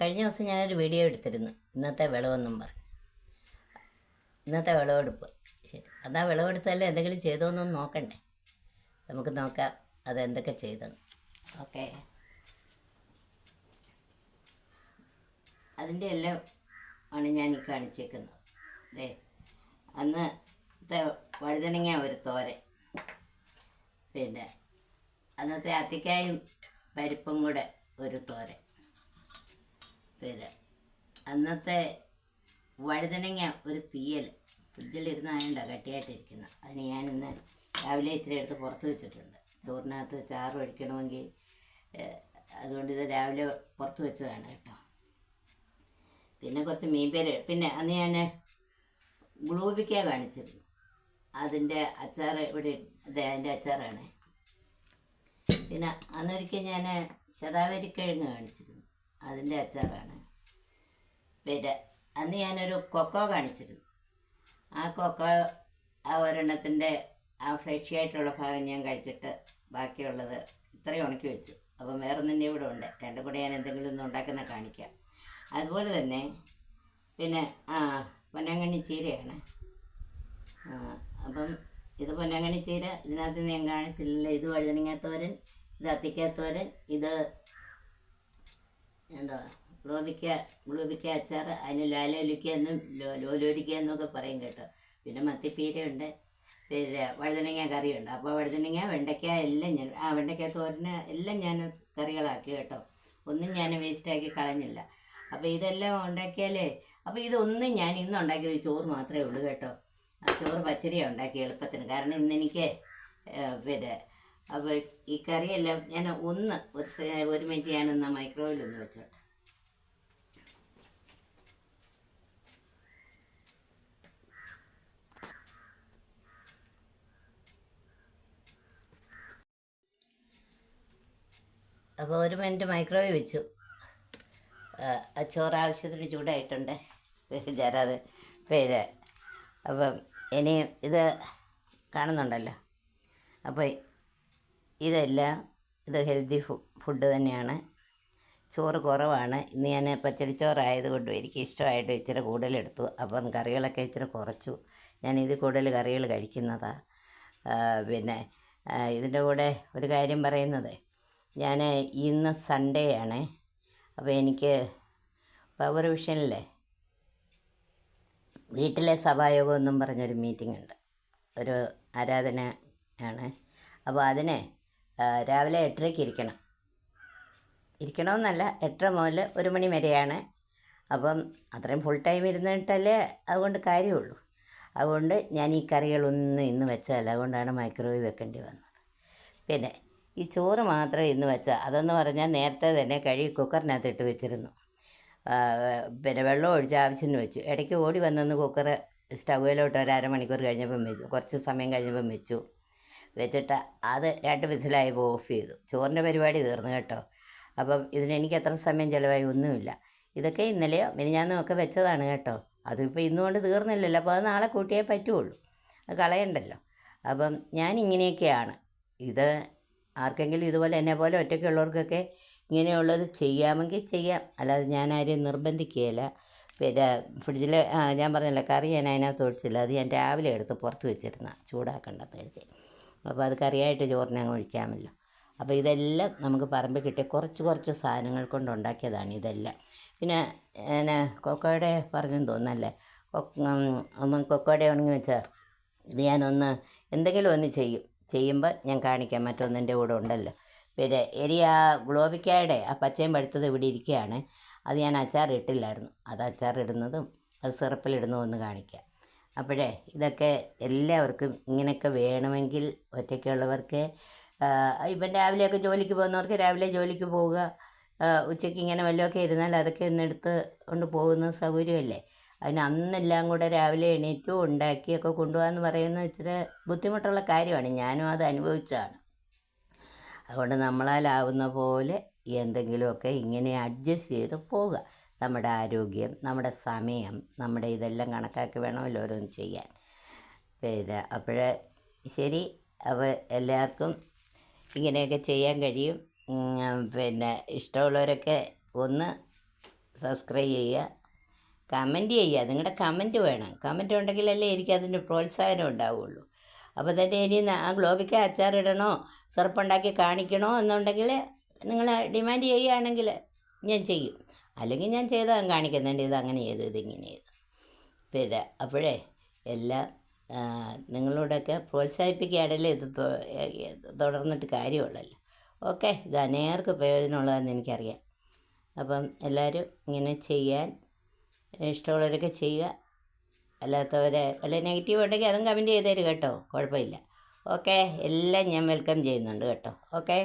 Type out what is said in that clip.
കഴിഞ്ഞ ദിവസം ഞാനൊരു വീഡിയോ എടുത്തിരുന്നു. ഇന്നത്തെ വിളവെന്നും പറഞ്ഞു. ഇന്നത്തെ വിളവെടുപ്പ്. ശരി. അതാ വിളവെടുത്താൽ എന്തെങ്കിലും ചെയ്തോന്നൊന്ന് നോക്കണ്ടേ? നമുക്ക് നോക്കാം അത് എന്തൊക്കെ ചെയ്തെന്ന്. ഓക്കെ. അതിന്റെ എല്ലാം ആണ് ഞാൻ ഈ കാണിച്ചേക്കുന്നത്. ദേ അന്നത്തെ വഴുതനങ്ങ ഒരു തോരൻ. പിന്നെ അന്നത്തെ അത്തിക്കായും പരിപ്പും കൂടെ ഒരു തോരൻ. പിന്നെ അന്നത്തെ വഴുതനങ്ങ ഒരു തീയൽ ഫ്രിഡ്ജിലിരുന്നായോണ്ടാണ് കട്ടിയായിട്ടിരിക്കുന്നത് അതിന് ഞാൻ ഇന്ന് രാവിലെ ഇത്തിരി എടുത്ത് പുറത്ത് വെച്ചിട്ടുണ്ട്. ചോറിനകത്ത് ചാറ് ഒഴിക്കണമെങ്കിൽ അതുകൊണ്ട് ഇത് രാവിലെ പുറത്ത് വെച്ചതാണ് കേട്ടോ. പിന്നെ കുറച്ച് മീൻപേര് പിന്നെ അന്ന് ഞാൻ ഗ്ലൂബിക്ക കാണിച്ചിരുന്നു. അതിന്റെ അച്ചാർ ഇവിടെ അതെ അതിന്റെ അച്ചാറാണ്. പിന്നെ അന്നൊരിക്കൽ ഞാൻ ശതാവരിക്കിഴങ്ങ് കാണിച്ചിരുന്നു. അതിന്റെ അച്ചാറാണ്. പിന്നെ അന്ന് ഞാനൊരു കൊക്കോ കാണിച്ചിരുന്നു. ആ കൊക്കോ ആ ഒരെണ്ണത്തിന്റെ ആ ഫ്ലഷി ആയിട്ടുള്ള ഭാഗം ഞാൻ കഴിച്ചിട്ട് ബാക്കിയുള്ളത് ഇത്രയും ഉണക്കി വെച്ചു. അപ്പം വേറെ തന്നെ ഇവിടെ ഉണ്ട്. രണ്ടും കൂടെ ഞാൻ എന്തെങ്കിലും ഒന്ന് ഉണ്ടാക്കുന്ന കാണിക്കാം. അതുപോലെ തന്നെ പിന്നെ ആ പൊന്നാങ്കണ്ണി ചീരയാണ്. അപ്പം ഇത് പൊന്നാങ്കണ്ണി ചീര ഇതിനകത്ത് ഞാൻ കാണിച്ചില്ല ഇത് വഴുതനങ്ങാത്തോരൻ ഇത് അത്തിക്കാത്തോരൻ ഇത് എന്താ ഗ്ലോബിക്ക ഗ്ലോബിക്ക അച്ചാർ അതിന് ലാലോലിക്ക എന്നും ലോലോലിക്ക എന്നൊക്കെ പറയും കേട്ടോ. പിന്നെ മത്തിപ്പീരയുണ്ട് പിന്നെ വഴുതനങ്ങ കറിയുണ്ട്. അപ്പോൾ വഴുതനങ്ങ വെണ്ടയ്ക്ക എല്ലാം ഞാൻ ആ വെണ്ടയ്ക്ക തോരന് എല്ലാം ഞാൻ കറികളാക്കി കേട്ടോ. ഒന്നും ഞാൻ വേസ്റ്റാക്കി കളഞ്ഞില്ല. അപ്പോൾ ഇതെല്ലാം ഉണ്ടാക്കിയാലേ അപ്പോൾ ഇതൊന്നും ഞാൻ ഇന്ന് ഉണ്ടാക്കിയത് ചോറ് മാത്രമേ ഉള്ളൂ കേട്ടോ. ആ ചോറ് പച്ചരിയാണ് ഉണ്ടാക്കി എളുപ്പത്തിന്. കാരണം ഇന്നെനിക്ക് പിന്നെ അപ്പോൾ ഈ കറിയെല്ലാം ഞാൻ ഒന്ന് ഒരു മിനിറ്റ് ഞാനൊന്ന് മൈക്രോവേവിൽ ഒന്ന് വെച്ചോട്ടെ. അപ്പോൾ ഒരു മിനിറ്റ് മൈക്രോവേവ് വെച്ചു. ചോറ് ആവശ്യത്തിന് ചൂടായിട്ടുണ്ട്. ഞാനത് പേര്. അപ്പം ഇനി ഇത് കാണുന്നുണ്ടല്ലോ. അപ്പോൾ ഇതെല്ലാം ഇത് ഹെൽത്തി ഫുഡ് തന്നെയാണ്. ചോറ് കുറവാണ്. ഇന്ന് ഞാൻ പച്ചരിച്ചോറായതുകൊണ്ട് എനിക്ക് ഇഷ്ടമായിട്ട് ഇച്ചിരി കൂടുതലെടുത്തു. അപ്പം കറികളൊക്കെ ഇച്ചിരി കുറച്ചു. ഞാൻ ഇത് കൂടുതൽ കറികൾ കഴിക്കുന്നതാണ് പിന്നെ ഇതിന്റെ കൂടെ ഒരു കാര്യം പറയുന്നത്. ഞാൻ ഇന്ന് സൺഡേ ആണ് അപ്പോൾ എനിക്ക് പവർ വിഷനിലെ വീട്ടിലെ സഭായോഗം എന്നും പറഞ്ഞൊരു മീറ്റിംഗ് ഉണ്ട്. ഒരു ആരാധന ആണ് അപ്പോൾ അതിന് രാവിലെ എട്ടരയ്ക്ക് ഇരിക്കണം. ഇരിക്കണമെന്നല്ല എട്ടര മുതൽ ഒരു മണി വരെയാണ്. അപ്പം അത്രയും ഫുൾ ടൈം ഇരുന്നിട്ടല്ലേ അതുകൊണ്ട് കാര്യമുള്ളൂ. അതുകൊണ്ട് ഞാൻ ഈ കറികളൊന്നും ഇന്ന് വെച്ചതല്ല. അതുകൊണ്ടാണ് മൈക്രോവേവ് വെക്കേണ്ടി വന്നത്. പിന്നെ ഈ ചോറ് മാത്രം ഇന്ന് വെച്ചാൽ അതെന്ന് പറഞ്ഞാൽ നേരത്തെ തന്നെ കഴുകി കുക്കറിനകത്ത് ഇട്ട് വെച്ചിരുന്നു. പിന്നെ വെള്ളം ഒഴിച്ച് ആവശ്യത്തിന് വെച്ചു. ഇടയ്ക്ക് ഓടി വന്നൊന്ന് കുക്കർ സ്റ്റൗവിലോട്ട് ഒരു അരമണിക്കൂർ കഴിഞ്ഞപ്പം വെച്ചു. കുറച്ച് സമയം കഴിഞ്ഞപ്പം വെച്ചു. വെച്ചിട്ട് അത് രണ്ട് വിസിലായപ്പോൾ ഓഫ് ചെയ്തു. ചോറിന്റെ പരിപാടി തീർന്നു കേട്ടോ. അപ്പം ഇതിന് എനിക്ക് എത്ര സമയം ചിലവായി ഒന്നുമില്ല. ഇതൊക്കെ ഇന്നലെയോ മിനിഞ്ഞാന്നോ ഒക്കെ വെച്ചതാണ് കേട്ടോ. അതിപ്പോൾ ഇന്നുകൊണ്ട് തീർന്നില്ലല്ലോ. അപ്പോൾ അത് നാളെ കൂട്ടിയേ പറ്റുള്ളൂ. അത് കളയണ്ടല്ലോ. അപ്പം ഞാൻ ഇങ്ങനെയൊക്കെയാണ്. ഇത് ആർക്കെങ്കിലും ഇതുപോലെ എന്നെ പോലെ ഒറ്റയ്ക്കുള്ളവർക്കൊക്കെ ഇങ്ങനെയുള്ളത് ചെയ്യാമെങ്കിൽ ചെയ്യാം. അല്ലാതെ ഞാൻ ആരെയും നിർബന്ധിക്കുകയില്ല. പിന്നെ ഫ്രിഡ്ജിൽ ഞാൻ പറഞ്ഞില്ല കറി ഞാൻ അതിനകത്ത് ഒഴിച്ചില്ല. അത് ഞാൻ രാവിലെ എടുത്ത് പുറത്ത് വെച്ചിരുന്ന ചൂടാക്കണ്ടെന്ന് കരുതി. അപ്പോൾ അത് കറിയായിട്ട് ചോറിന് അങ്ങ് ഒഴിക്കാമല്ലോ. അപ്പോൾ ഇതെല്ലാം നമുക്ക് പറമ്പിൽ കിട്ടിയ കുറച്ച് കുറച്ച് സാധനങ്ങൾ കൊണ്ട് ഉണ്ടാക്കിയതാണ് ഇതെല്ലാം. പിന്നെ പിന്നെ കൊക്കോയുടെ പറഞ്ഞെന്ന് തോന്നല്ലേ കൊക്കോയുടെ ഉണങ്ങി വെച്ചാൽ ഇത് ഞാനൊന്ന് എന്തെങ്കിലും ഒന്ന് ചെയ്യും. ചെയ്യുമ്പോൾ ഞാൻ കാണിക്കാം മറ്റൊന്നിന്റെ കൂടെ ഉണ്ടല്ലോ. പിന്നെ ഇനി ആ ഗ്ലോബിക്കായുടെ ആ പച്ചയും പഴുത്തത് ഇവിടെ ഇരിക്കുകയാണ്. അത് ഞാൻ അച്ചാറിട്ടില്ലായിരുന്നു. അത് അച്ചാറിടുന്നതും അത് സിറപ്പിലിടുന്നതും ഒന്ന് കാണിക്കാം. അപ്പോഴേ ഇതൊക്കെ എല്ലാവർക്കും ഇങ്ങനെയൊക്കെ വേണമെങ്കിൽ ഒറ്റയ്ക്കുള്ളവർക്ക് ഇപ്പം രാവിലെയൊക്കെ ജോലിക്ക് പോകുന്നവർക്ക് രാവിലെ ജോലിക്ക് പോവുക ഉച്ചയ്ക്ക് ഇങ്ങനെ വല്ലതൊക്കെ ഇരുന്നാൽ അതൊക്കെ ഒന്ന് എടുത്ത് കൊണ്ട് പോകുന്ന സൗകര്യമല്ലേ? അതിന് അന്നെല്ലാം കൂടെ രാവിലെ എണീറ്റും ഉണ്ടാക്കിയൊക്കെ കൊണ്ടുപോകാമെന്ന് പറയുന്നത് ഇച്ചിരി ബുദ്ധിമുട്ടുള്ള കാര്യമാണ്. ഞാനും അത് അനുഭവിച്ചതാണ്. അതുകൊണ്ട് നമ്മളാലാവുന്ന പോലെ എന്തെങ്കിലുമൊക്കെ ഇങ്ങനെ അഡ്ജസ്റ്റ് ചെയ്ത് പോവുക. നമ്മുടെ ആരോഗ്യം നമ്മുടെ സമയം നമ്മുടെ ഇതെല്ലാം കണക്കാക്കി വേണമല്ലോ ഓരോന്ന് ചെയ്യാൻ. പിന്നെ അപ്പോഴേ ശരി അവ എല്ലാവർക്കും ഇങ്ങനെയൊക്കെ ചെയ്യാൻ കഴിയും. പിന്നെ ഇഷ്ടമുള്ളവരൊക്കെ ഒന്ന് സബ്സ്ക്രൈബ് ചെയ്യുക കമന്റ് ചെയ്യുക. നിങ്ങളുടെ കമന്റ് വേണം. കമന്റ് ഉണ്ടെങ്കിലല്ലേ എനിക്ക് അതിന്റെ പ്രോത്സാഹനം ഉണ്ടാവുള്ളൂ. അപ്പോൾ തന്നെ ഇനി ആ ഗ്ലോബിക്ക് അച്ചാറിടണോ സിറപ്പുണ്ടാക്കി കാണിക്കണോ എന്നുണ്ടെങ്കിൽ നിങ്ങൾ ഡിമാൻഡ് ചെയ്യുകയാണെങ്കിൽ ഞാൻ ചെയ്യും. അല്ലെങ്കിൽ ഞാൻ ചെയ്താൽ കാണിക്കുന്നുണ്ട് ഇത് അങ്ങനെ ചെയ്തു ഇതിങ്ങനെ ചെയ്തു. പിന്നെ അപ്പോഴേ എല്ലാം നിങ്ങളോടൊക്കെ പ്രോത്സാഹിപ്പിക്കുകയാണല്ലേ ഇത് തുടർന്നിട്ട് കാര്യമുള്ളല്ലോ. ഓക്കെ ഇത് അനേകർക്ക് പ്രയോജനമുള്ളതെന്ന് എനിക്കറിയാം. അപ്പം എല്ലാവരും ഇങ്ങനെ ചെയ്യാൻ ഇഷ്ടമുള്ളവരൊക്കെ ചെയ്യുക. അല്ലാത്തവരെ വല്ല നെഗറ്റീവ് ഉണ്ടെങ്കിൽ അതും കമന്റ് ചെയ്തേര് കേട്ടോ കുഴപ്പമില്ല. ഓക്കെ എല്ലാം ഞാൻ വെൽക്കം ചെയ്യുന്നുണ്ട് കേട്ടോ. ഓക്കെ?